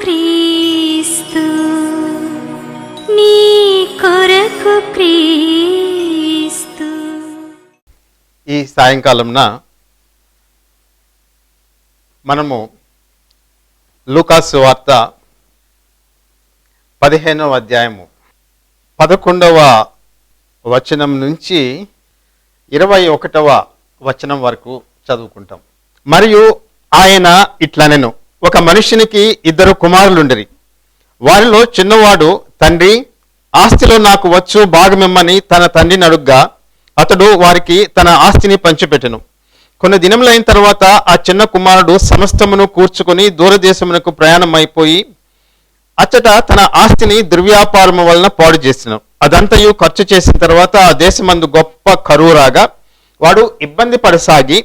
క్రీస్తు నీ కొరకు క్రీస్తు. ఈ సాయంకాలంన మనము లూకాసు వార్త పదిహేనవ అధ్యాయము పదకొండవ వచనం నుంచి ఇరవై ఒకటవ వచనం వరకు చదువుకుంటాం. మరియు ఆయన ఇట్లనెను ఒక మనుషునికి ఇద్దరు కుమారులుండిరి. వారిలో చిన్నవాడు తండ్రి ఆస్తిలో నాకు వచ్చు భాగమిమ్మని తన తండ్రిని అడుగ్గా అతడు వారికి తన ఆస్తిని పంచిపెట్టెను. కొన్ని దినములైన తర్వాత ఆ చిన్న కుమారుడు సమస్తమును కూర్చుకొని దూరదేశమునకు ప్రయాణం అయిపోయి అచ్చట తన ఆస్తిని దుర్వ్యాపారము వలన పాడు చేసిన. అదంతయు ఖర్చు చేసిన తర్వాత ఆ దేశమందు గొప్ప కరువు రాగా వాడు ఇబ్బంది పడసాగి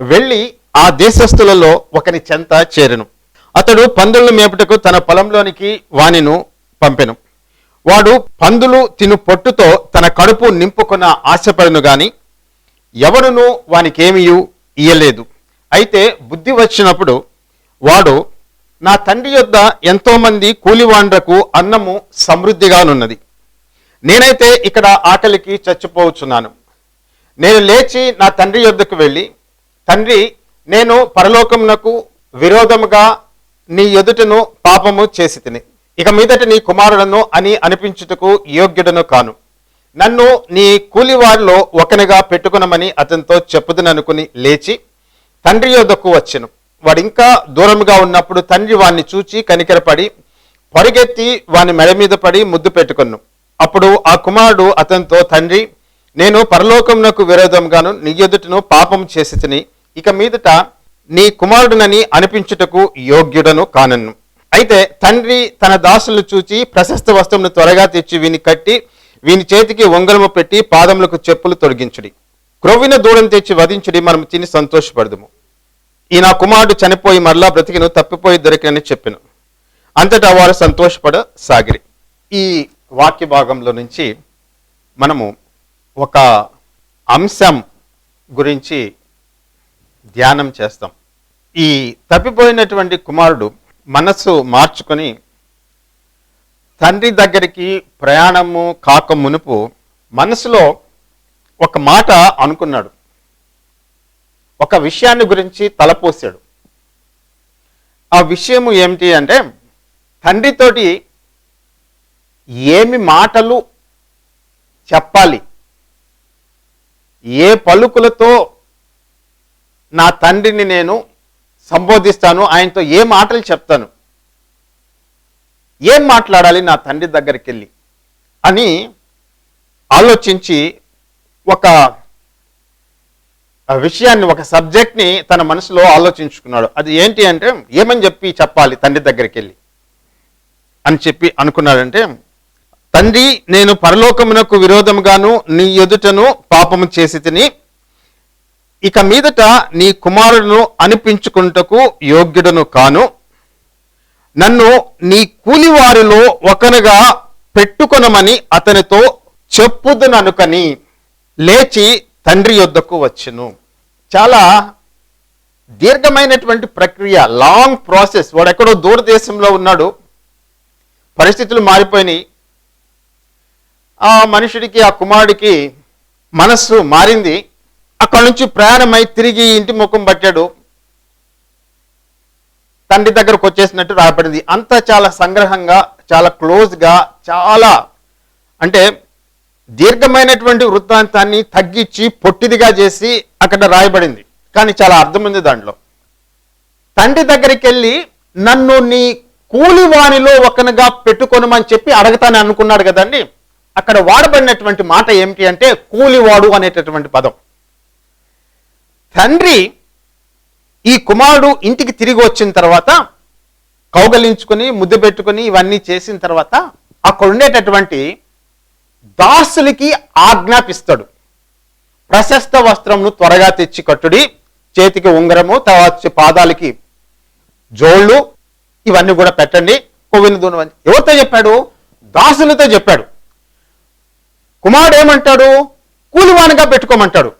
వెళ్ళి ఆ దేశస్థులలో ఒకని చెంత చేరను. అతడు పందులను మేపుటకు తన పొలంలోనికి వానిను పంపెను. వాడు పందులు తిను పొట్టుతో తన కడుపు నింపుకున్న ఆశపడను గాని ఎవడును వానికేమియు ఇయ్యలేదు. అయితే బుద్ధి వచ్చినప్పుడు వాడు నా తండ్రి యొద్ద ఎంతోమంది కూలివాండ్రకు అన్నము సమృద్ధిగానున్నది. నేనైతే ఇక్కడ ఆకలికి చచ్చిపోవచ్చున్నాను. నేను లేచి నా తండ్రి యొద్దకు వెళ్ళి తండ్రి నేను పరలోకమునకు విరోధముగా నీ ఎదుటను పాపము చేసి తిని. ఇక మీదట నీ కుమారుడను అని అనిపించుటకు యోగ్యుడను కాను. నన్ను నీ కూలివారిలో ఒకనిగా పెట్టుకునమని అతనితో చెప్పుదననుకుని లేచి తండ్రి యొద్దకు వచ్చెను. వాడు ఇంకా దూరంగా ఉన్నప్పుడు తండ్రి వాణ్ణి చూచి కనికరపడి పరిగెత్తి వాని మెడ మీద పడి ముద్దు పెట్టుకున్ను. అప్పుడు ఆ కుమారుడు అతనితో తండ్రి నేను పరలోకమునకు విరోధంగాను నీ ఎదుటను పాపం చేసి తిని ఇక మీదట నీ కుమారుడునని అనిపించుటకు యోగ్యుడను కానన్ను అయితే తండ్రి తన దాసులను చూచి ప్రశస్త వస్తువును త్వరగా తెచ్చి వీని కట్టి వీని చేతికి ఉంగరము పెట్టి పాదములకు చెప్పులు తొలగించుడి క్రొవ్విన దూరం తెచ్చి వధించుడి మనం తిని సంతోషపడదుము. ఈ నా కుమారుడు చనిపోయి మరలా బ్రతికిను తప్పిపోయి దొరికినని చెప్పాను. అంతటా వారు సంతోషపడ సాగిరి ఈ వాక్య భాగంలో నుంచి మనము ఒక అంశం గురించి ధ్యానం చేస్తాం. ఈ తప్పిపోయినటువంటి కుమారుడు మనస్సు మార్చుకొని తండ్రి దగ్గరికి ప్రయాణము కాక మునుపు మనసులో ఒక మాట అనుకున్నాడు. ఒక విషయాన్ని గురించి తలపోసాడు ఆ విషయము ఏమిటి అంటే తండ్రితోటి ఏమి మాటలు చెప్పాలి? ఏ పలుకులతో నా తండ్రిని నేను సంబోధిస్తాను ఆయనతో ఏ మాటలు చెప్తాను? ఏం మాట్లాడాలి నా తండ్రి దగ్గరికి వెళ్ళి అని ఆలోచించి ఒక విషయాన్ని ఒక సబ్జెక్ట్ని తన మనసులో ఆలోచించుకున్నాడు. అది ఏంటి అంటే ఏమని చెప్పి చెప్పాలి తండ్రి దగ్గరికి వెళ్ళి అని చెప్పి అనుకున్నాడంటే తండ్రి నేను పరలోకమునకు విరోధముగాను నీ ఎదుటను పాపము చేసి తిని ఇక మీదట నీ కుమారుడును అనిపించుకుంటకు యోగ్యుడను కాను. నన్ను నీ కూలివారిలో ఒకనుగా పెట్టుకొనమని అతనితో చెప్పుదననుకని లేచి తండ్రి యొద్దకు వచ్చును. చాలా దీర్ఘమైనటువంటి ప్రక్రియ లాంగ్ ప్రాసెస్ వాడు ఎక్కడో దూరదేశంలో ఉన్నాడు. పరిస్థితులు మారిపోయినాయి. ఆ మనుషుడికి ఆ కుమారుడికి మనస్సు మారింది. అక్కడి నుంచి ప్రయాణమై తిరిగి ఇంటి ముఖం పట్టాడు. తండ్రి దగ్గరకు వచ్చేసినట్టు రాయబడింది. అంతా చాలా సంగ్రహంగా చాలా క్లోజ్గా చాలా అంటే దీర్ఘమైనటువంటి వృత్తాంతాన్ని తగ్గించి పొట్టిదిగా చేసి అక్కడ రాయబడింది. కానీ చాలా అర్థం ఉంది దాంట్లో. తండ్రి దగ్గరికి వెళ్ళి నన్ను నీ కూలివాణిలో ఒకనుగా పెట్టుకొనమని చెప్పి అడగతానని అనుకున్నాడు కదండి. అక్కడ వాడబడినటువంటి మాట ఏమిటి అంటే కూలివాడు అనేటటువంటి పదం. తండ్రి ఈ కుమారుడు ఇంటికి తిరిగి వచ్చిన తర్వాత కౌగలించుకొని ముద్దు పెట్టుకొని ఇవన్నీ చేసిన తర్వాత అక్కడ ఉండేటటువంటి దాసులకి ఆజ్ఞాపిస్తాడు. ప్రశస్త వస్త్రంను త్వరగా తెచ్చి కట్టుడి చేతికి ఉంగరము తర్వాత పాదాలకి జోళ్ళు ఇవన్నీ కూడా పెట్టండి. కొవ్విన దూనం అని ఎవరితో చెప్పాడు? దాసులతో చెప్పాడు. కుమారుడు ఏమంటాడు? కూలివానిగా పెట్టుకోమంటాడు.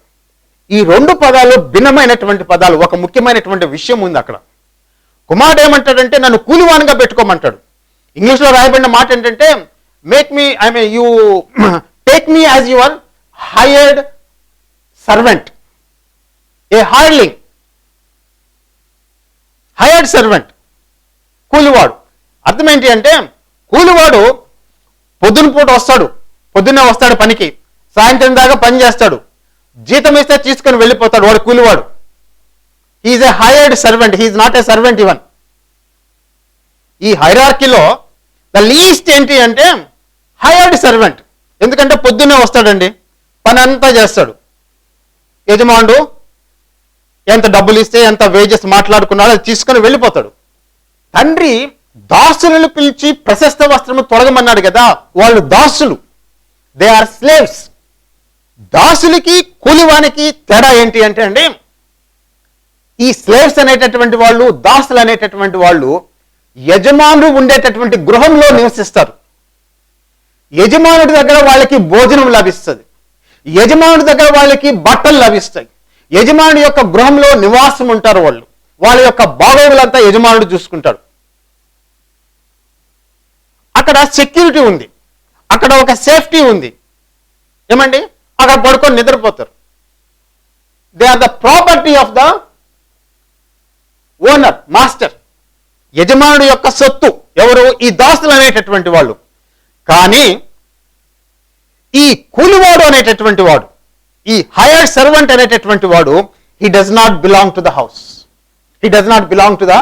ఈ రెండు పదాలు భిన్నమైనటువంటి పదాలు ఒక ముఖ్యమైనటువంటి విషయం ఉంది అక్కడ. కుమారుడు ఏమంటాడంటే నన్ను కూలివానిగా పెట్టుకోమంటాడు. ఇంగ్లీష్లో రాయబడిన మాట ఏంటంటే make me I mean you take me as your hired servant a hireling hired servant కూలివాడు. అర్థం ఏంటి అంటే కూలివాడు పొద్దున పూట వస్తాడు. పొద్దున్నే వస్తాడు పనికి. సాయంత్రం దాకా పని చేస్తాడు. జీతం ఇస్తే తీసుకొని వెళ్ళిపోతాడు. వాడు కూలివాడు. Is a hired servant he's not a servant even ఈ హైరార్కీలో ద లీస్ట్ ఏంటి అంటే హైయర్డ్ సర్వెంట్ ఎందుకంటే పొద్దున్నే వస్తాడండి. పని అంతా చేస్తాడు. యజమానుడు ఎంత డబ్బులు ఇస్తే ఎంత వేజెస్ మాట్లాడుకున్నాడో అది తీసుకొని వెళ్ళిపోతాడు. తండ్రి దాసులను పిలిచి ప్రశస్త వస్త్రము తొలగమన్నాడు కదా. వాళ్ళు దాసులు. దే ఆర్ స్లేవ్స్ దాసులకి కూలివానికి తేడా ఏంటి అంటే అండి ఈ స్లేవ్స్ అనేటటువంటి వాళ్ళు దాసులు అనేటటువంటి వాళ్ళు యజమానుడు ఉండేటటువంటి గృహంలో నివసిస్తారు. యజమానుడి దగ్గర వాళ్ళకి భోజనం లభిస్తుంది. యజమానుడి దగ్గర వాళ్ళకి బట్టలు లభిస్తాయి. యజమానుడి యొక్క గృహంలో నివాసం ఉంటారు వాళ్ళు. వాళ్ళ యొక్క బాగోగులంతా యజమానుడు చూసుకుంటాడు. అక్కడ సెక్యూరిటీ ఉంది. అక్కడ ఒక సేఫ్టీ ఉంది. ఏమండి? అక్కడ పడుకొని నిద్రపోతారు. They are the property of the owner master యజమానుడు యొక్క సొత్తు. ఎవరు? ఈ దాసులు అనేటటువంటి వాళ్ళు. కానీ ఈ కూలివాడు అనేటటువంటి వాడు ఈ హైయర్ సర్వెంట్ అనేటటువంటి వాడు he does not belong to the house he does not belong to the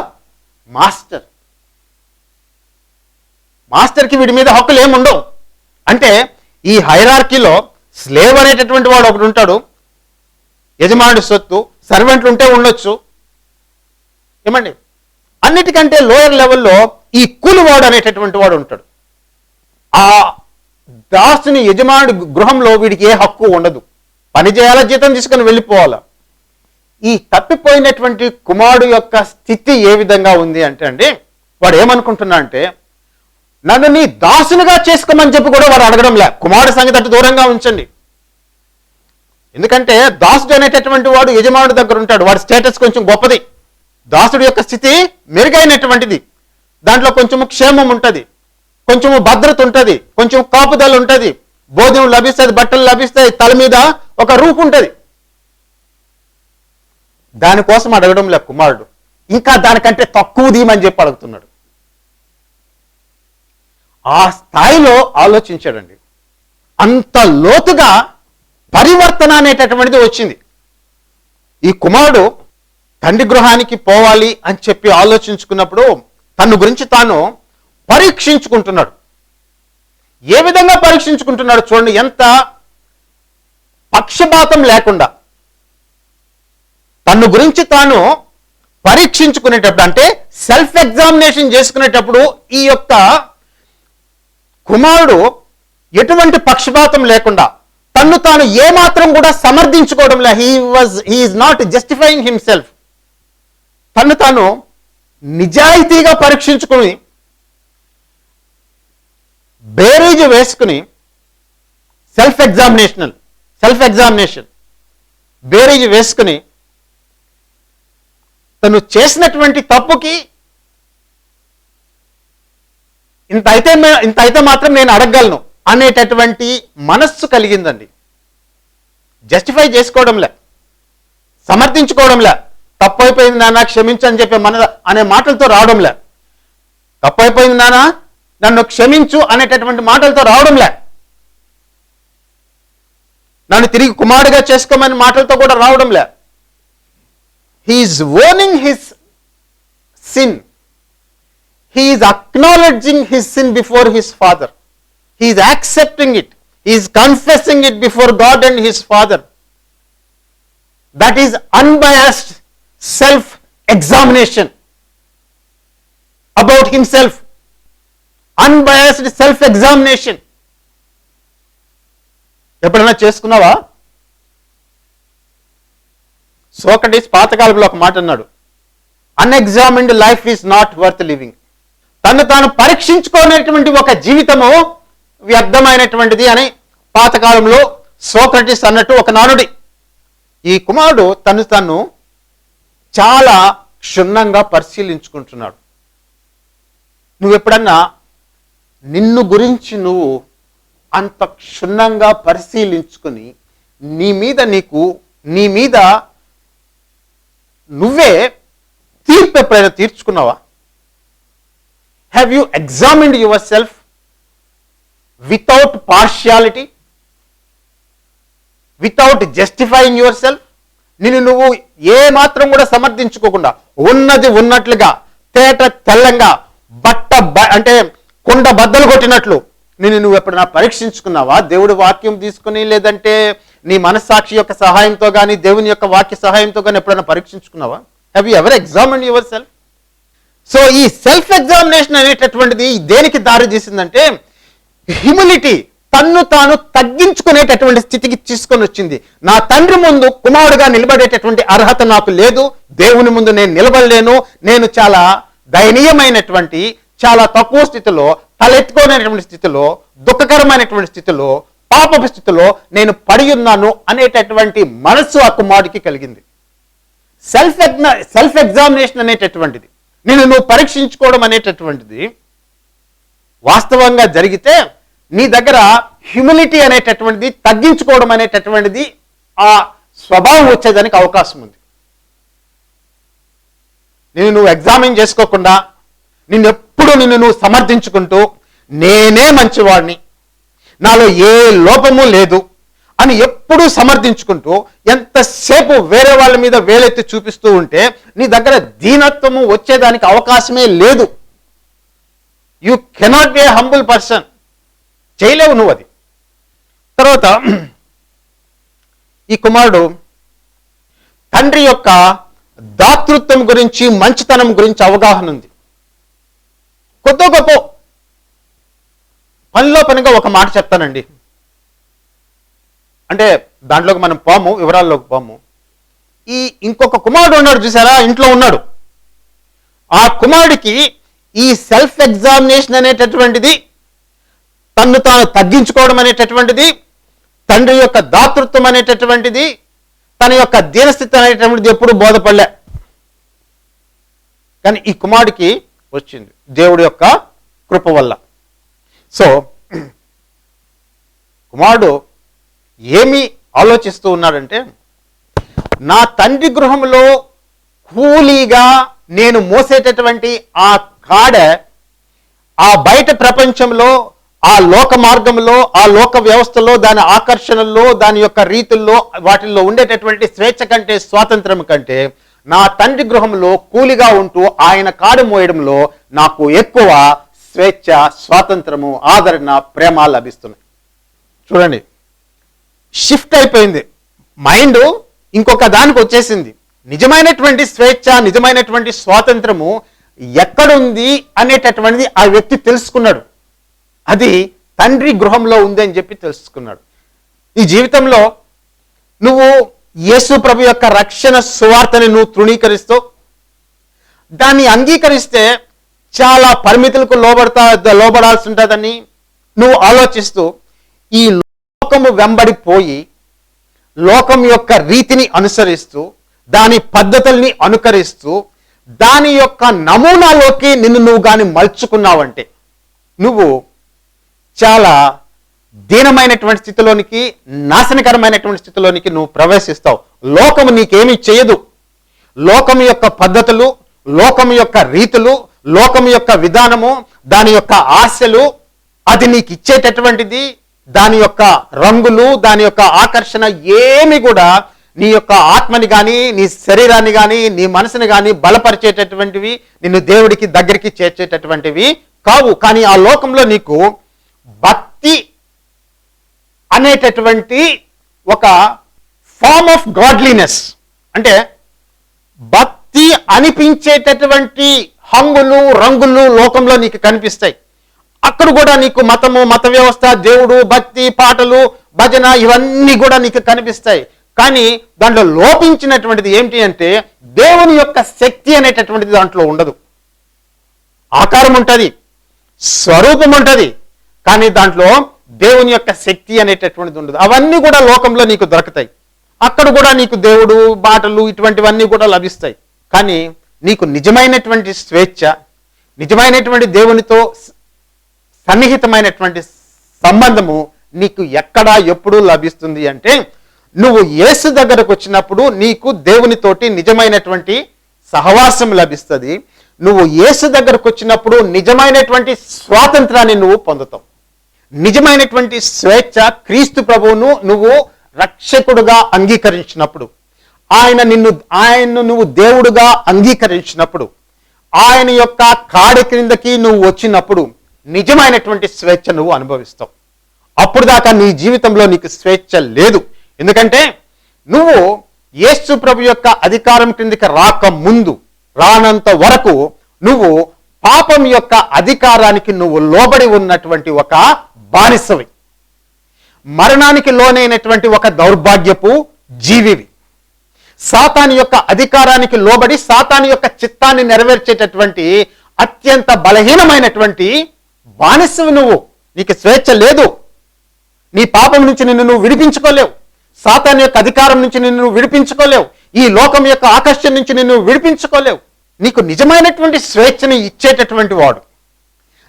master మాస్టర్కి వీడి మీద హక్కులు ఏముండవు. అంటే ఈ హైరార్కీలో స్లేవ్ అనేటటువంటి వాడు ఒకడు ఉంటాడు. యజమానుడి సొత్తు సర్వెంట్లు ఉంటే ఉండొచ్చు. ఏమండి? అన్నిటికంటే లోయర్ లెవెల్లో ఈ కూలివాడు అనేటటువంటి వాడు ఉంటాడు. ఆ దాసుని యజమానుడి గృహంలో వీడికి ఏ హక్కు ఉండదు. పని చేయాలా జీతం తీసుకుని వెళ్ళిపోవాలా? ఈ తప్పిపోయినటువంటి కుమారుడు యొక్క స్థితి ఏ విధంగా ఉంది అంటే అండి వాడు ఏమనుకుంటున్నా అంటే నన్ను నీ దాసునిగా చేసుకోమని చెప్పి కూడా వారు అడగడం లే. కుమారుడు సంగతి అటు దూరంగా ఉంచండి. ఎందుకంటే దాసుడు అనేటటువంటి వాడు యజమానుడి దగ్గర ఉంటాడు. వాడి స్టేటస్ కొంచెం గొప్పది. దాసుడి యొక్క స్థితి మెరుగైనటువంటిది. దాంట్లో కొంచెము క్షేమం ఉంటుంది. కొంచెము భద్రత ఉంటుంది. కొంచెం కాపుదల ఉంటుంది. భోజనం లభిస్తుంది బట్టలు లభిస్తాయి తల మీద ఒక రూపు ఉంటుంది. దానికోసం అడగడం లే కుమారుడు. ఇంకా దానికంటే తక్కువ దీమని చెప్పి అడుగుతున్నాడు. ఆ స్థాయిలో ఆలోచించాడండి. అంత లోతుగా పరివర్తన అనేటటువంటిది వచ్చింది. ఈ కుమారుడు తండ్రి గృహానికి పోవాలి అని చెప్పి ఆలోచించుకున్నప్పుడు తన గురించి తాను పరీక్షించుకుంటున్నాడు. ఏ విధంగా పరీక్షించుకుంటున్నాడు చూడండి ఎంత పక్షపాతం లేకుండా. తను గురించి తాను పరీక్షించుకునేటప్పుడు అంటే సెల్ఫ్ ఎగ్జామినేషన్ చేసుకునేటప్పుడు ఈ యొక్క కుమారుడు ఎటువంటి పక్షపాతం లేకుండా తన్ను తాను ఏమాత్రం కూడా సమర్థించుకోవడం లే. He was he is not justifying himself తన్ను తాను నిజాయితీగా పరీక్షించుకుని బేరేజ్ వేసుకుని సెల్ఫ్ ఎగ్జామినేషనల్ సెల్ఫ్ ఎగ్జామినేషన్ బేరేజ్ వేసుకుని తను చేసినటువంటి తప్పుకి ఇంత అయితే ఇంత అయితే మాత్రం నేను అడగగలను అనేటటువంటి మనస్సు కలిగిందండి. జస్టిఫై చేసుకోవడంలే. సమర్థించుకోవడంలే. తప్పు అయిపోయింది నాన్న క్షమించని చెప్పే మన అనే మాటలతో రావడంలే. తప్పు అయిపోయింది నాన్న నన్ను క్షమించు అనేటటువంటి మాటలతో రావడంలే. నన్ను తిరిగి కుమారుడిగా చేసుకోమని మాటలతో కూడా రావడంలే. He's owning his sin he is acknowledging his sin before his father. He is accepting it. He is confessing it before God and his father. That is unbiased self examination about himself. Unbiased self examination. ఎప్పుడైనా చేసుకున్నావా సోకటీస్ పాతకాలంలో ఒక మాట అన్నాడు unexamined life is not worth living తను తాను పరీక్షించుకోనేటువంటి ఒక జీవితము వ్యర్థమైనటువంటిది అని పాతకాలంలో సోక్రటిస్ అన్నట్టు ఒక నానుడి. ఈ కుమారుడు తను తను చాలా క్షుణ్ణంగా పరిశీలించుకుంటున్నాడు. నువ్వు ఎప్పుడన్నా నిన్ను గురించి నువ్వు అంత క్షుణ్ణంగా పరిశీలించుకుని నీ మీద నీకు నీ మీద నువ్వే తీర్పు ఎప్పుడైనా తీర్చుకున్నావా? Have you examined yourself without partiality without justifying yourself నిన్ను నువ్వు ఏ మాత్రం కూడా సమర్థించుకోకుండా ఉన్నది ఉన్నట్లుగా తేట తెల్లంగా బట్ట బ- అంటే కొండ బద్దలు కొట్టినట్లు నిన్ను నువ్వు ఎప్పుడైనా పరీక్షించుకున్నావా? దేవుడి వాక్యం తీసుకుని లేదంటే నీ మనస్సాక్షి యొక్క సహాయంతో కానీ దేవుని యొక్క వాక్య సహాయంతో కానీ ఎప్పుడైనా పరీక్షించుకున్నావా? Have you ever examine yourself so ఈ సెల్ఫ్ ఎగ్జామినేషన్ అనేటటువంటిది దేనికి దారి తీసిందంటే హ్యూమిలిటీ తన్ను తాను తగ్గించుకునేటటువంటి స్థితికి తీసుకొని వచ్చింది. నా తండ్రి ముందు కుమారుడుగా నిలబడేటటువంటి అర్హత నాకు లేదు. దేవుని ముందు నేను నిలబడలేను. నేను చాలా దయనీయమైనటువంటి చాలా తక్కువ స్థితిలో తలెత్తుకోలేనటువంటి స్థితిలో దుఃఖకరమైనటువంటి స్థితిలో పాపపు స్థితిలో నేను పడి ఉన్నాను అనేటటువంటి మనస్సు ఆ కుమారుడికి కలిగింది. సెల్ఫ్ సెల్ఫ్ ఎగ్జామినేషన్ అనేటటువంటిది. నిన్ను నువ్వు పరీక్షించుకోవడం అనేటటువంటిది వాస్తవంగా జరిగితే నీ దగ్గర హ్యూమిలిటీ అనేటటువంటిది తగ్గించుకోవడం అనేటటువంటిది ఆ స్వభావం వచ్చేదానికి అవకాశం ఉంది. నేను నువ్వు ఎగ్జామిన్ చేసుకోకుండా నిన్ను ఎప్పుడు నిన్ను నువ్వు సమర్థించుకుంటూ నేనే మంచివాడిని. నాలో ఏ లోపము లేదు. అని ఎప్పుడూ సమర్థించుకుంటూ ఎంతసేపు వేరే వాళ్ళ మీద వేలెత్తి చూపిస్తూ ఉంటే నీ దగ్గర దీనత్వము వచ్చేదానికి అవకాశమే లేదు. You cannot be a humble person చేయలేవు నువ్వు అది. తర్వాత ఈ కుమారుడు తండ్రి యొక్క దాతృత్వం గురించి మంచితనం గురించి అవగాహన ఉంది. కొద్దో గొప్ప. పనిలో పనిగా ఒక మాట చెప్తానండి. అంటే దాంట్లోకి మనం పోము వివరాల్లోకి పోము. ఈ ఇంకొక కుమారుడు ఉన్నాడు చూసారా? ఇంట్లో ఉన్నాడు. ఆ కుమారుడికి ఈ సెల్ఫ్ ఎగ్జామినేషన్ అనేటటువంటిది తన్ను తాను తగ్గించుకోవడం అనేటటువంటిది తండ్రి యొక్క దాతృత్వం అనేటటువంటిది తన యొక్క దీనస్థితి అనేటటువంటిది ఎప్పుడు బోధపడలే. కానీ ఈ కుమారుడికి వచ్చింది దేవుడి యొక్క కృప వల్ల. సో కుమారుడు ఏమి ఆలోచిస్తూ ఉన్నాడంటే నా తండ్రి గృహంలో కూలీగా నేను మోసేటటువంటి ఆ కాడ ఆ బయట ప్రపంచంలో ఆ లోక మార్గంలో ఆ లోక వ్యవస్థలో దాని ఆకర్షణల్లో దాని యొక్క రీతుల్లో వాటిల్లో ఉండేటటువంటి స్వేచ్ఛ కంటే స్వాతంత్రం కంటే నా తండ్రి గృహంలో కూలిగా ఉంటూ ఆయన కాడు మోయడంలో నాకు ఎక్కువ స్వేచ్ఛ స్వాతంత్రము ఆదరణ ప్రేమ లభిస్తున్నాయి. చూడండి. షిఫ్ట్ అయిపోయింది. మైండ్ ఇంకొక దానికి వచ్చేసింది. నిజమైనటువంటి స్వేచ్ఛ నిజమైనటువంటి స్వాతంత్రము ఎక్కడుంది అనేటటువంటిది ఆ వ్యక్తి తెలుసుకున్నాడు. అది తండ్రి గృహంలో ఉంది అని చెప్పి తెలుసుకున్నాడు. ఈ జీవితంలో నువ్వు యేసు ప్రభు యొక్క రక్షణ సువార్తని నువ్వు తృణీకరిస్తూ దాన్ని అంగీకరిస్తే చాలా పరిమితులకు లోబడతా లోబడాల్సి ఉంటుందని నువ్వు ఆలోచిస్తూ ఈ లోకము వెంబడిపోయి లోకం యొక్క రీతిని అనుసరిస్తూ దాని పద్ధతుల్ని అనుకరిస్తూ దాని యొక్క నమూనాలోకి నిన్ను నువ్వు కానీ మలుచుకున్నావంటే నువ్వు చాలా దీనమైనటువంటి స్థితిలోనికి నాశనకరమైనటువంటి స్థితిలోనికి నువ్వు ప్రవేశిస్తావు. లోకము నీకేమి చేయదు. లోకం యొక్క పద్ధతులు లోకం యొక్క రీతులు లోకం యొక్క విధానము దాని యొక్క ఆశలు అది నీకు ఇచ్చేటటువంటిది దాని యొక్క రంగులు దాని యొక్క ఆకర్షణ ఏమి కూడా నీ యొక్క ఆత్మని కానీ నీ శరీరాన్ని కానీ నీ మనసుని కానీ బలపరిచేటటువంటివి నిన్ను దేవుడికి దగ్గరికి చేర్చేటటువంటివి కావు. కానీ ఆ లోకంలో నీకు భక్తి అనేటటువంటి ఒక ఫామ్ ఆఫ్ గాడ్లీనెస్. అంటే భక్తి అనిపించేటటువంటి హంగులు రంగులు లోకంలో నీకు కనిపిస్తాయి. అక్కడ కూడా నీకు మతము మత వ్యవస్థ దేవుడు భక్తి పాటలు భజన ఇవన్నీ కూడా నీకు కనిపిస్తాయి. కానీ దాంట్లో లోపించినటువంటిది ఏంటి అంటే దేవుని యొక్క శక్తి అనేటటువంటిది దాంట్లో ఉండదు. ఆకారం ఉంటుంది స్వరూపం ఉంటుంది కానీ దాంట్లో దేవుని యొక్క శక్తి అనేటటువంటిది ఉండదు. అవన్నీ కూడా లోకంలో నీకు దొరుకుతాయి. అక్కడ కూడా నీకు దేవుడు బాటలు ఇటువంటివన్నీ కూడా లభిస్తాయి. కానీ నీకు నిజమైనటువంటి స్వేచ్ఛ నిజమైనటువంటి దేవునితో సన్నిహితమైనటువంటి సంబంధము నీకు ఎక్కడ ఎప్పుడు లభిస్తుంది అంటే నువ్వు యేసు దగ్గరకు వచ్చినప్పుడు నీకు దేవునితోటి నిజమైనటువంటి సహవాసం లభిస్తుంది. నువ్వు యేసు దగ్గరకు వచ్చినప్పుడు నిజమైనటువంటి స్వాతంత్రాన్ని నువ్వు పొందుతావు. నిజమైనటువంటి స్వేచ్ఛ క్రీస్తు ప్రభువును నువ్వు రక్షకుడుగా అంగీకరించినప్పుడు ఆయన నిన్ను ఆయన్ను నువ్వు దేవుడుగా అంగీకరించినప్పుడు ఆయన యొక్క కాడి క్రిందకి నువ్వు వచ్చినప్పుడు నిజమైనటువంటి స్వేచ్ఛ నువ్వు అనుభవిస్తావు. అప్పుడు దాకా నీ జీవితంలో నీకు స్వేచ్ఛ లేదు. ఎందుకంటే నువ్వు యేసు ప్రభు యొక్క అధికారం కిందికి రాక ముందు రానంత వరకు నువ్వు పాపం యొక్క అధికారానికి నువ్వు లోబడి ఉన్నటువంటి ఒక బానిసవి. మరణానికి లోనైనటువంటి ఒక దౌర్భాగ్యపు జీవివి. సాతాని యొక్క అధికారానికి లోబడి సాతాని యొక్క చిత్తాన్ని నెరవేర్చేటటువంటి అత్యంత బలహీనమైనటువంటి బానిసవు నువ్వు. నీకు స్వేచ్ఛ లేదు. నీ పాపం నుంచి నిన్ను నువ్వు విడిపించుకోలేవు. సాతాన్ యొక్క అధికారం నుంచి నిన్ను నువ్వు విడిపించుకోలేవు. ఈ లోకం యొక్క ఆకర్షణ నుంచి నిన్ను విడిపించుకోలేవు. నీకు నిజమైనటువంటి స్వేచ్ఛని ఇచ్చేటటువంటి వాడు.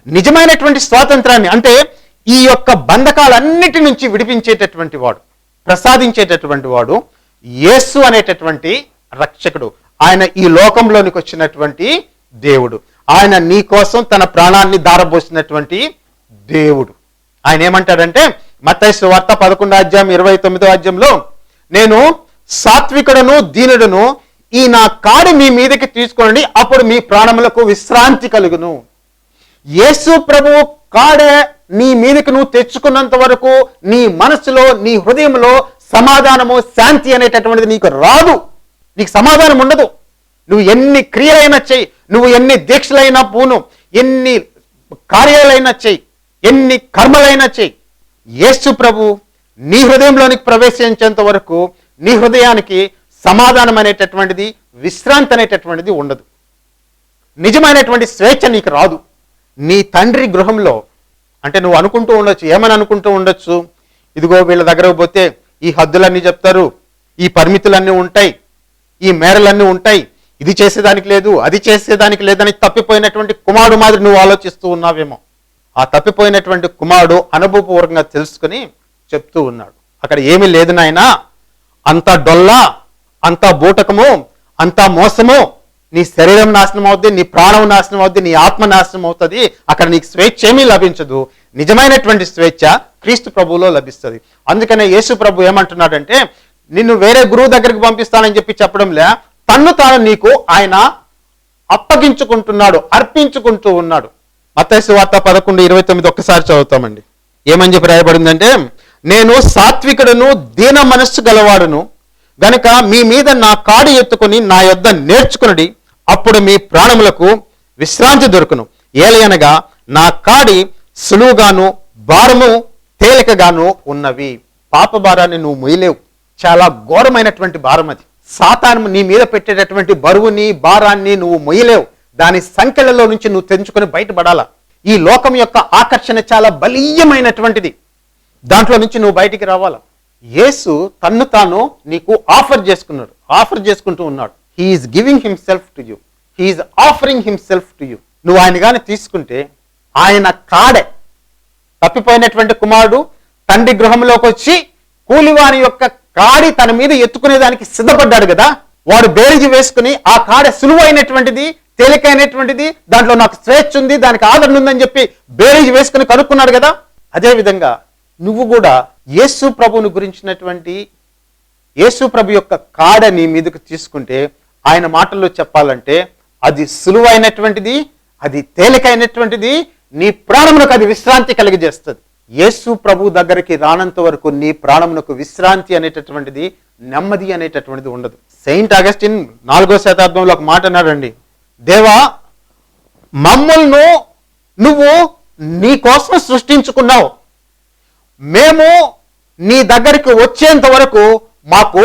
నిజమైనటువంటి స్వాతంత్రాన్ని అంటే ఈ యొక్క బంధకాలన్నిటి నుంచి విడిపించేటటువంటి వాడు. ప్రసాదించేటటువంటి వాడు యేసు అనేటటువంటి రక్షకుడు. ఆయన ఈ లోకంలోనికి వచ్చినటువంటి దేవుడు. ఆయన నీ కోసం తన ప్రాణాన్ని దారబోసినటువంటి దేవుడు. ఆయన ఏమంటాడంటే మత్తైసు వార్త పదకొండో అధ్యాయం ఇరవై తొమ్మిదో అధ్యాయంలో నేను సాత్వికుడను దీనుడును ఈ నా కాడి మీ మీదకి తీసుకోండి అప్పుడు మీ ప్రాణములకు విశ్రాంతి కలుగును. యేసు ప్రభువు కాడే నీ మీదకి నువ్వు తెచ్చుకున్నంత వరకు నీ మనసులో నీ హృదయంలో సమాధానము శాంతి అనేటటువంటిది నీకు రాదు. నీకు సమాధానం ఉండదు. నువ్వు ఎన్ని క్రియలైనా చెయ్యి నువ్వు ఎన్ని దీక్షలైనా పూను. ఎన్ని కార్యాలైనా చెయ్యి ఎన్ని కర్మలైనా చెయ్యి యేసు ప్రభు నీ హృదయంలోనికి ప్రవేశించేంత వరకు నీ హృదయానికి సమాధానం అనేటటువంటిది విశ్రాంతి అనేటటువంటిది ఉండదు. నిజమైనటువంటి స్వేచ్ఛ నీకు రాదు. నీ తండ్రి గృహంలో అంటే నువ్వు అనుకుంటూ ఉండొచ్చు ఏమని అనుకుంటూ ఉండొచ్చు? ఇదిగో వీళ్ళ దగ్గరకు పోతే ఈ హద్దులన్నీ చెప్తారు ఈ పరిమితులన్నీ ఉంటాయి ఈ మేరలన్నీ ఉంటాయి ఇది చేసేదానికి లేదు అది చేసేదానికి లేదని తప్పిపోయినటువంటి కుమారుడు మాదిరి నువ్వు ఆలోచిస్తూ ఉన్నావేమో. ఆ తప్పిపోయినటువంటి కుమారుడు అనుభవపూర్వకంగా తెలుసుకుని చెప్తూ ఉన్నాడు. అక్కడ ఏమీ లేదు నాయనా. అంత డొల్ల అంత బూటకము అంత మోసము నీ శరీరం నాశనం అవుద్ది నీ ప్రాణం నాశనం అవుద్ది నీ ఆత్మ నాశనం అవుతుంది. అక్కడ నీకు స్వేచ్ఛ ఏమీ లభించదు. నిజమైనటువంటి స్వేచ్ఛ క్రీస్తు ప్రభువులో లభిస్తుంది. అందుకనే యేసు ప్రభు ఏమంటున్నాడంటే నిన్ను వేరే గురువు దగ్గరికి పంపిస్తానని చెప్పి చెప్పడం లే తన్ను తాను నీకు ఆయన అప్పగించుకుంటున్నాడు అర్పించుకుంటూ ఉన్నాడు. మత్తయి వార్త పదకొండు ఇరవై తొమ్మిది ఒక్కసారి చదువుతామండి. ఏమని చెప్పి రాయబడిందంటే నేను సాత్వికుడును దీన మనస్సు గలవాడును గనుక మీ మీద నా కాడి ఎత్తుకుని నా యొద్ద నేర్చుకునడి అప్పుడు మీ ప్రాణములకు విశ్రాంతి దొరుకును. ఏలయనగా నా కాడి సులువుగాను భారము తేలికగాను ఉన్నవి. పాప భారాన్ని నువ్వు మొయ్యలేవు. చాలా ఘోరమైనటువంటి భారం అది. సాతాను నీ మీద పెట్టేటటువంటి బరువుని భారాన్ని నువ్వు మొయ్యలేవు. దాని సంఖ్యలలో నుంచి నువ్వు తెంచుకొని బయటపడాలా? ఈ లోకం యొక్క ఆకర్షణ చాలా బలీయమైనటువంటిది. దాంట్లో నుంచి నువ్వు బయటికి రావాలా? యేసు తన్ను తాను నీకు ఆఫర్ చేసుకున్నాడు. ఆఫర్ చేసుకుంటూ ఉన్నాడు. He's giving himself to you he's offering himself to you నువ్వు ఆయన కానీ తీసుకుంటే ఆయన కాడే. తప్పిపోయినటువంటి కుమారుడు తండ్రి గృహంలోకి వచ్చి కూలివారి యొక్క కాడి తన మీద ఎత్తుకునేదానికి సిద్ధపడ్డాడు కదా. వాడు బేరిజి వేసుకుని ఆ కాడ సులువైనటువంటిది తేలికైనటువంటిది దాంట్లో నాకు స్వేచ్ఛ ఉంది దానికి ఆదరణ ఉందని చెప్పి బేరీజ్ వేసుకుని కనుక్కున్నాడు కదా. అదే విధంగా నువ్వు కూడా యేసు ప్రభువుని గురించినటువంటి యేసు ప్రభు యొక్క కాడ నీ మీదకు తీసుకుంటే ఆయన మాటల్లో చెప్పాలంటే అది సులువైనటువంటిది అది తేలికైనటువంటిది నీ ప్రాణమునకు అది విశ్రాంతి కలిగజేస్తుంది. యేసు ప్రభు దగ్గరికి రానంత వరకు నీ ప్రాణమునకు విశ్రాంతి అనేటటువంటిది నెమ్మది అనేటటువంటిది ఉండదు. సెయింట్ అగస్టిన్ నాలుగో శతాబ్దంలో ఒక మాట అన్నాడండి. దేవా మమ్మల్ని నువ్వు నీ కోసం సృష్టించుకున్నావు. మేము నీ దగ్గరికి వచ్చేంత వరకు మాకు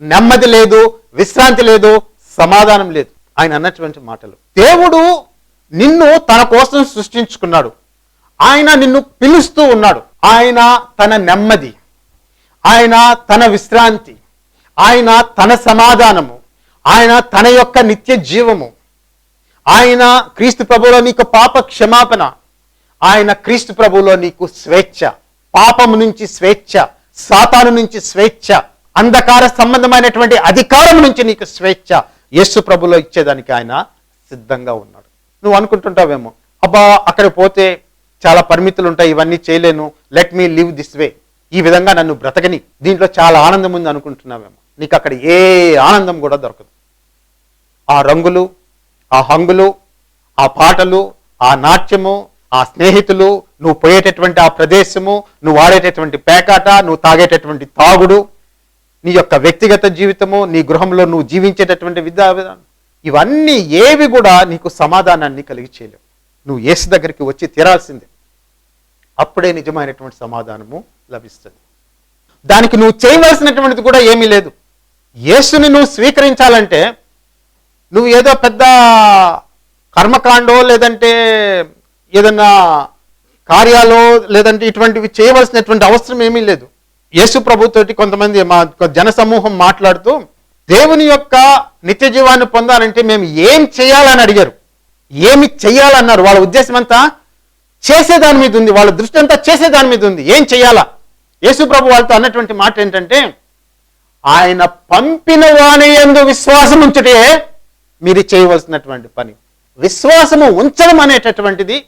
నెమ్మది లేదు విశ్రాంతి లేదు సమాధానం లేదు. ఆయన అన్నటువంటి మాటలు. దేవుడు నిన్ను తన కోసం సృష్టించుకున్నాడు. ఆయన నిన్ను పిలుస్తూ ఉన్నాడు. ఆయన తన నెమ్మది. ఆయన తన విశ్రాంతి. ఆయన తన సమాధానము. ఆయన తన యొక్క నిత్య జీవము. ఆయన క్రీస్తు ప్రభులో నీకు పాప క్షమాపణ. ఆయన క్రీస్తు ప్రభులో నీకు స్వేచ్ఛ. పాపము నుంచి స్వేచ్ఛ. సాతాను నుంచి స్వేచ్ఛ. అంధకార సంబంధమైనటువంటి అధికారం నుంచి నీకు స్వేచ్ఛ. యేసు ప్రభులో ఇచ్చేదానికి ఆయన సిద్ధంగా ఉన్నాడు. నువ్వు అనుకుంటుంటావేమో? అబ్బా అక్కడ పోతే చాలా పరిమితులు ఉంటాయి ఇవన్నీ చేయలేను. Let me live this way ఈ విధంగా నన్ను బ్రతకని. దీంట్లో చాలా ఆనందం ఉంది అనుకుంటున్నావేమో. నీకు అక్కడ ఏ ఆనందం కూడా దొరకదు. ఆ రంగులు ఆ హంగులు ఆ పాటలు ఆ నాట్యము ఆ స్నేహితులు నువ్వు పోయేటటువంటి ఆ ప్రదేశము నువ్వు వాడేటటువంటి పేకాట నువ్వు తాగేటటువంటి తాగుడు నీ యొక్క వ్యక్తిగత జీవితము నీ గృహంలో నువ్వు జీవించేటటువంటి విద్యా విధానం ఇవన్నీ ఏవి కూడా నీకు సమాధానాన్ని కలిగి చేయలేవు. నువ్వు యేసు దగ్గరికి వచ్చి తీరాల్సిందే. అప్పుడే నిజమైనటువంటి సమాధానము లభిస్తుంది. దానికి నువ్వు చేయవలసినటువంటిది కూడా ఏమీ లేదు. యేసుని నువ్వు స్వీకరించాలంటే నువ్వు ఏదో పెద్ద కర్మకాండో లేదంటే ఏదన్నా కార్యాలో లేదంటే ఇటువంటివి చేయవలసినటువంటి అవసరం ఏమీ లేదు. యేసు ప్రభుతోటి కొంతమంది మా జన సమూహం మాట్లాడుతూ దేవుని యొక్క నిత్య జీవాన్ని పొందాలంటే మేము ఏం చేయాలని అడిగారు? ఏమి చేయాలన్నారు? వాళ్ళ ఉద్దేశం అంతా చేసేదాని మీద ఉంది వాళ్ళ దృష్టి అంతా చేసేదాని మీద ఉంది. ఏం చేయాలా? యేసుప్రభు వాళ్ళతో అన్నటువంటి మాట ఏంటంటే ఆయన పంపిన వాని ఎందు విశ్వాసం ఉంచుటే మీరు చేయవలసినటువంటి పని. విశ్వాసము ఉంచడం అనేటటువంటిది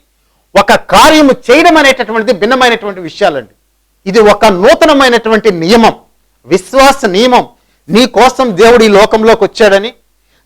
ఒక కార్యము చేయడం అనేటటువంటిది భిన్నమైనటువంటి విషయాలండి. ఇది ఒక నూతనమైనటువంటి నియమం. విశ్వాస నియమం. నీ కోసం దేవుడు ఈ లోకంలోకి వచ్చాడని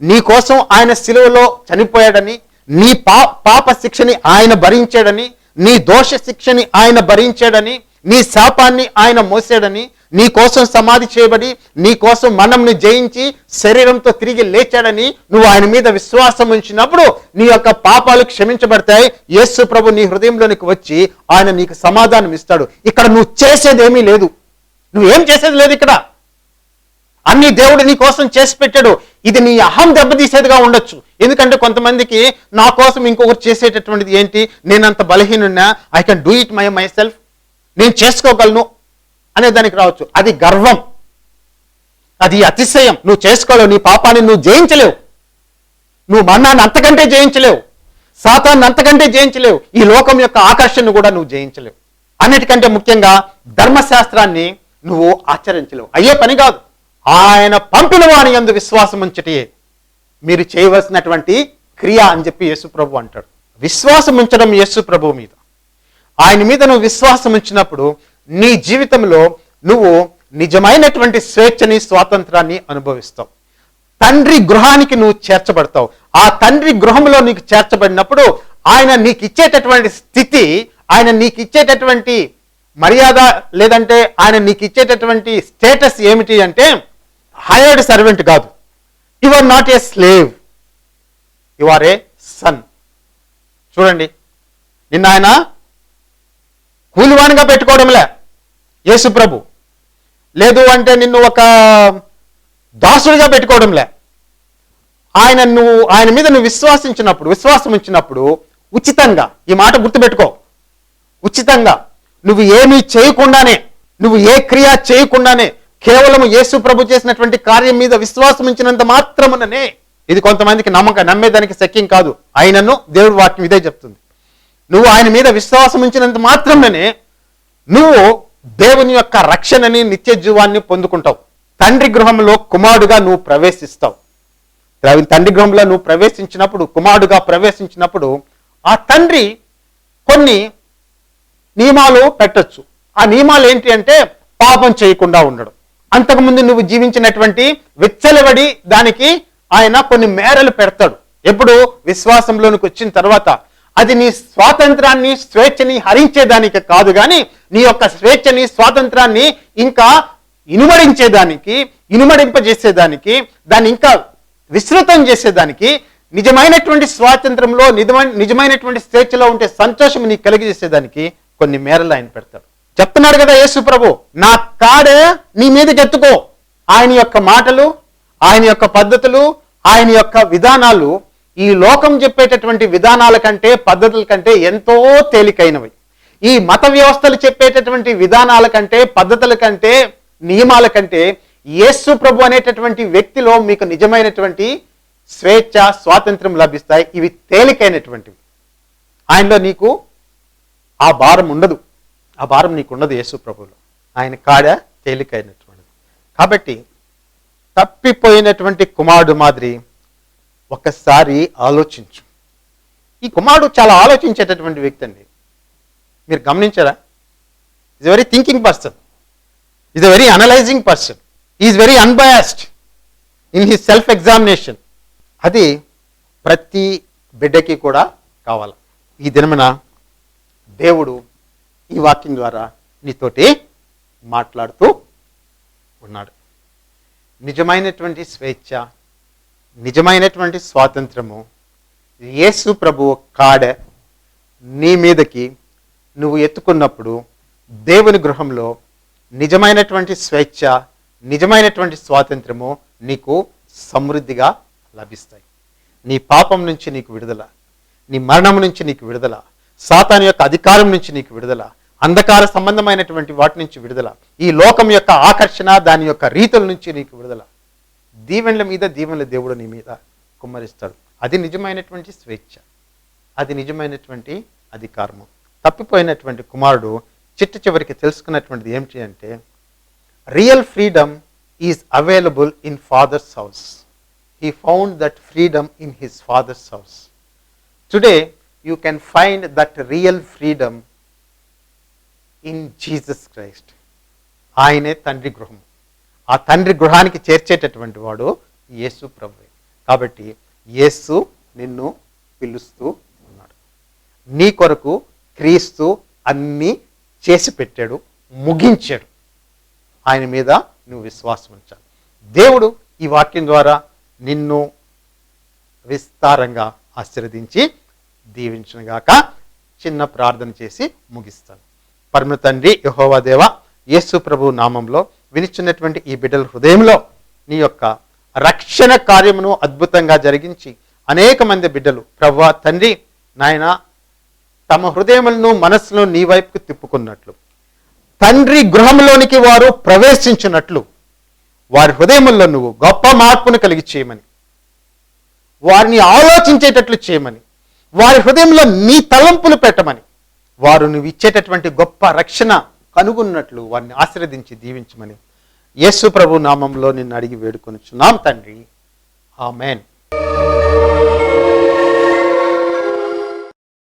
నీ కోసం ఆయన సిలువలో చనిపోయాడని నీ పా పాప శిక్షని ఆయన భరించాడని నీ దోష శిక్షని ఆయన భరించాడని నీ శాపాన్ని ఆయన మోసాడని నీ కోసం సమాధి చేయబడి నీ కోసం మనంను జయించి శరీరంతో తిరిగి లేచాడని నువ్వు ఆయన మీద విశ్వాసం ఉంచినప్పుడు నీ యొక్క పాపాలు క్షమించబడతాయి. యేసు ప్రభు నీ హృదయంలోనికి వచ్చి ఆయన నీకు సమాధానం ఇస్తాడు. ఇక్కడ నువ్వు చేసేదేమీ లేదు. నువ్వేం చేసేది లేదు ఇక్కడ. అన్ని దేవుడు నీ కోసం చేసి పెట్టాడు. ఇది నీ అహం దెబ్బతీసేదిగా ఉండొచ్చు. ఎందుకంటే కొంతమందికి నా కోసం ఇంకొకరు చేసేటటువంటిది ఏంటి? నేనంత బలహీనున్నా I can do it my myself నేను చేసుకోగలను అనే దానికి రావచ్చు. అది గర్వం. అది అతిశయం. నువ్వు చేసుకోలేవు. నీ పాపాన్ని నువ్వు జయించలేవు. నువ్వు మన్నాన్ని అంతకంటే జయించలేవు. సాతాన్ని అంతకంటే జయించలేవు. ఈ లోకం యొక్క ఆకర్షణను కూడా నువ్వు జయించలేవు. అన్నిటికంటే ముఖ్యంగా ధర్మశాస్త్రాన్ని నువ్వు ఆచరించలేవు. అయ్యే పని కాదు. ఆయన పంపిన వాని ఎందు విశ్వాసం ఉంచటే. మీరు చేయవలసినటువంటి క్రియ అని చెప్పి యేసు ప్రభు అంటాడు. విశ్వాసం ఉంచడం యేసు ప్రభు మీద. ఆయన మీద నువ్వు విశ్వాసం ఉంచినప్పుడు నీ జీవితంలో నువ్వు నిజమైనటువంటి స్వేచ్ఛని స్వాతంత్రాన్ని అనుభవిస్తావు. తండ్రి గృహానికి నువ్వు చేర్చబడతావు. ఆ తండ్రి గృహంలో నీకు చేర్చబడినప్పుడు ఆయన నీకు ఇచ్చేటటువంటి స్థితి ఆయన నీకు ఇచ్చేటటువంటి మర్యాద లేదంటే ఆయన నీకు ఇచ్చేటటువంటి స్టేటస్ ఏమిటి అంటే హైర్డ్ సర్వెంట్ కాదు. You are not a slave you are a son చూడండి. నిన్న ఆయన కూలివాణిగా పెట్టుకోవడంలే. యేసు ప్రభు. లేదు అంటే నిన్ను ఒక దాసుడిగా పెట్టుకోవడంలే. ఆయన నువ్వు ఆయన మీద నువ్వు విశ్వాసించినప్పుడు విశ్వాసం ఇచ్చినప్పుడు ఉచితంగా ఈ మాట గుర్తుపెట్టుకో. ఉచితంగా. నువ్వు ఏమీ చేయకుండానే నువ్వు ఏ క్రియ చేయకుండానే కేవలం యేసు ప్రభు చేసినటువంటి కార్యం మీద విశ్వాసం ఉంచినంత మాత్రముననే. ఇది కొంతమందికి నమ్మక నమ్మేదానికి శక్యం కాదు. ఆయనను దేవుడు వాక్యం ఇదే చెప్తుంది. నువ్వు ఆయన మీద విశ్వాసం ఉంచినంత మాత్రమే నువ్వు దేవుని యొక్క రక్షణని నిత్య జీవాన్ని పొందుకుంటావు. తండ్రి గృహంలో కుమారుడుగా నువ్వు ప్రవేశిస్తావు. తండ్రి గృహంలో నువ్వు ప్రవేశించినప్పుడు కుమారుడుగా ప్రవేశించినప్పుడు ఆ తండ్రి కొన్ని నియమాలు పెట్టొచ్చు. ఆ నియమాలు ఏంటి అంటే పాపం చేయకుండా ఉండడం. అంతకుముందు నువ్వు జీవించినటువంటి విచ్చలబడి దానికి ఆయన కొన్ని మేరలు పెడతాడు. ఎప్పుడు విశ్వాసంలోనికి వచ్చిన తర్వాత అది నీ స్వాతంత్రాన్ని స్వేచ్ఛని హరించేదానికి కాదు కానీ నీ యొక్క స్వేచ్ఛని స్వాతంత్రాన్ని ఇంకా ఇనుమడించేదానికి ఇనుమడింపజేసేదానికి దాన్ని ఇంకా విస్తృతం చేసేదానికి నిజమైనటువంటి స్వాతంత్రంలో నిజమైన నిజమైనటువంటి స్వేచ్ఛలో ఉంటే సంతోషం నీకు కలిగజేసేదానికి కొన్ని మేరలు ఆయన పెడతాడు. చెప్తున్నాడు కదా యేసు ప్రభు నా కాడే నీ మీదకి ఎత్తుకో. ఆయన యొక్క మాటలు ఆయన యొక్క పద్ధతులు ఆయన యొక్క విధానాలు ఈ లోకం చెప్పేటటువంటి విధానాల కంటే పద్ధతుల కంటే ఎంతో తేలికైనవి. ఈ మత వ్యవస్థలు చెప్పేటటువంటి విధానాల కంటే పద్ధతుల కంటే నియమాల కంటే యేసు ప్రభు అనేటటువంటి వ్యక్తిలో మీకు నిజమైనటువంటి స్వేచ్ఛ స్వాతంత్రం లభిస్తాయి. ఇవి తేలికైనటువంటివి. ఆయనలో నీకు ఆ భారం ఉండదు. ఆ భారం నీకున్నది యేసు ప్రభువులో. ఆయన కాడ తేలికైనటువంటిది. కాబట్టి తప్పిపోయినటువంటి కుమారుడు మాదిరి ఒకసారి ఆలోచించు. ఈ కుమారుడు చాలా ఆలోచించేటటువంటి వ్యక్తి అండి. మీరు గమనించారా? Is very thinking person is a very analysing person is very unbiased in his self examination అది ప్రతి బిడ్డకి కూడా కావాలి. ఈ దినమున దేవుడు ఈ వాక్యం ద్వారా నీతోటి మాట్లాడుతూ ఉన్నాడు. నిజమైనటువంటి స్వేచ్ఛ నిజమైనటువంటి స్వాతంత్రము యేసు ప్రభు కాడ నీ మీదకి నువ్వు ఎత్తుకున్నప్పుడు దేవుని గృహంలో నిజమైనటువంటి స్వేచ్ఛ నిజమైనటువంటి స్వాతంత్రము నీకు సమృద్ధిగా లభిస్తాయి. నీ పాపం నుంచి నీకు విడుదల నీ మరణం నుంచి నీకు విడుదల సాతాను యొక్క అధికారం నుంచి నీకు విడుదల అంధకార సంబంధమైనటువంటి వాటి నుంచి విడుదల. ఈ లోకం యొక్క ఆకర్షణ దాని యొక్క రీతుల నుంచి నీకు విడుదల. దీవెనల మీద దీవెనల దేవుడు నీ మీద కుమ్మరిస్తాడు. అది నిజమైనటువంటి స్వేచ్ఛ. అది నిజమైనటువంటి అధికారము. తప్పిపోయినటువంటి కుమారుడు చిట్ట చివరికి తెలుసుకున్నటువంటిది ఏమిటి అంటే real freedom is available in father's house he found that freedom in his father's house today you can find that real freedom in Jesus Christ. ఆయనే తండ్రి గృహం ఆ తండ్రి గృహానికి చేర్చేటటువంటి వాడు యేసు ప్రభువే. కాబట్టి యేసు నిన్ను పిలుస్తూ ఉన్నాడు. నీ కొరకు క్రీస్తు అన్నీ చేసి పెట్టాడు ముగించాడు. ఆయన మీద నువ్వు విశ్వాసం ఉంచాలి. దేవుడు ఈ వాక్యం ద్వారా నిన్ను విస్తారంగా ఆశీర్వదించి దీవించునుగాక చిన్న ప్రార్థన చేసి ముగిస్తాను. పరమ తండ్రి యహోవాదేవ యేసు ప్రభు నామంలో వినిచున్నటువంటి ఈ బిడ్డల హృదయంలో నీ యొక్క రక్షణ కార్యమును అద్భుతంగా జరిగించి అనేక మంది బిడ్డలు ప్రవ్వా తండ్రి నాయన తమ హృదయములను మనస్సును నీ వైపుకు తిప్పుకున్నట్లు తండ్రి గృహంలోనికి వారు ప్రవేశించినట్లు వారి హృదయముల్లో నువ్వు గొప్ప మార్పును కలిగి చేయమని వారిని ఆలోచించేటట్లు చేయమని వారి హృదయంలో నీ తలంపులు పెట్టమని వారు నువ్వు ఇచ్చేటటువంటి గొప్ప రక్షణ కనుగొన్నట్లు వారిని ఆశీర్వదించి దీవించమని యేసు ప్రభు నామంలో నిన్ను అడిగి వేడుకొనిచున్నాం తండ్రి. ఆమెన్.